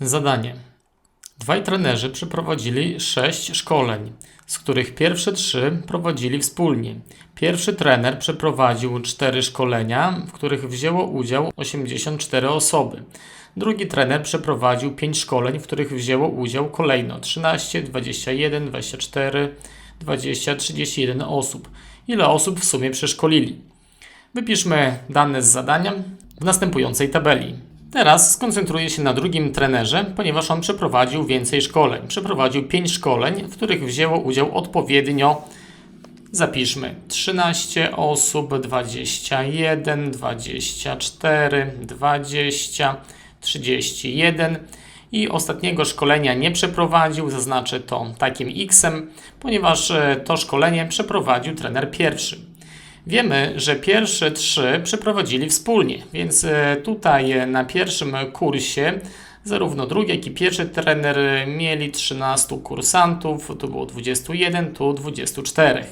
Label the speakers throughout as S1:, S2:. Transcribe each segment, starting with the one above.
S1: Zadanie. Dwaj trenerzy przeprowadzili sześć szkoleń, z których pierwsze trzy prowadzili wspólnie. Pierwszy trener przeprowadził cztery szkolenia, w których wzięło udział 84 osoby. Drugi trener przeprowadził pięć szkoleń, w których wzięło udział kolejno 13, 21, 24, 20, 31 osób. Ile osób w sumie przeszkolili? Wypiszmy dane z zadania w następującej tabeli. Teraz skoncentruję się na drugim trenerze, ponieważ on przeprowadził więcej szkoleń. Przeprowadził 5 szkoleń, w których wzięło udział odpowiednio, zapiszmy, 13 osób, 21, 24, 20, 31 i ostatniego szkolenia nie przeprowadził, zaznaczę to takim X-em, ponieważ e, to szkolenie przeprowadził trener pierwszy. Wiemy, że pierwsze trzy przeprowadzili wspólnie, więc e, tutaj e, na pierwszym kursie zarówno drugi, jak i pierwszy trener e, mieli 13 kursantów, tu było 21, tu 24.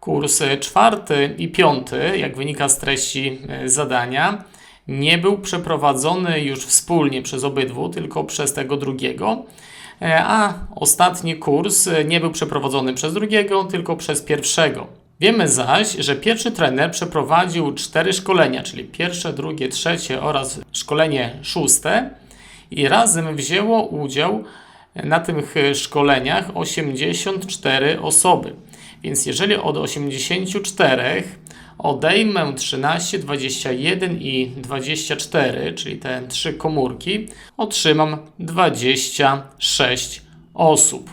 S1: Kurs czwarty i piąty, jak wynika z treści zadania, nie był przeprowadzony już wspólnie przez obydwu, tylko przez tego drugiego. A ostatni kurs nie był przeprowadzony przez drugiego, tylko przez pierwszego. Wiemy zaś, że pierwszy trener przeprowadził cztery szkolenia, czyli pierwsze, drugie, trzecie oraz szkolenie szóste i razem wzięło udział na tych szkoleniach 84 osoby. Więc jeżeli od 84 odejmę 13, 21 i 24, czyli te trzy komórki, otrzymam 26 osób.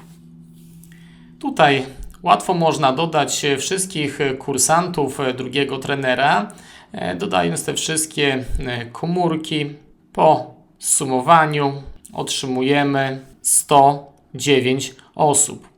S1: Tutaj łatwo można dodać e, wszystkich e, kursantów e, drugiego trenera, dodając te wszystkie komórki. Po sumowaniu otrzymujemy 109 osób.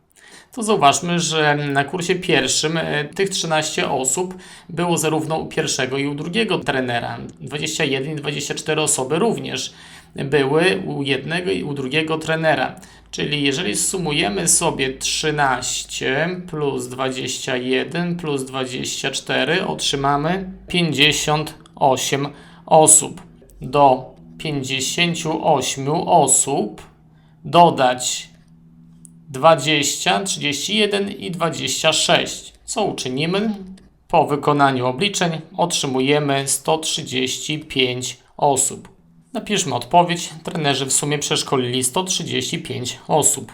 S1: To zauważmy, że na kursie pierwszym e, tych 13 osób było zarówno u pierwszego i u drugiego trenera. 21 i 24 osoby również były u jednego i u drugiego trenera. Czyli jeżeli sumujemy sobie 13 plus 21 plus 24, otrzymamy 58 osób. Do 58 osób dodać 20, 31 i 26. Co uczynimy? Po wykonaniu obliczeń otrzymujemy 135 osób. Napiszmy odpowiedź. Trenerzy w sumie przeszkolili 135 osób.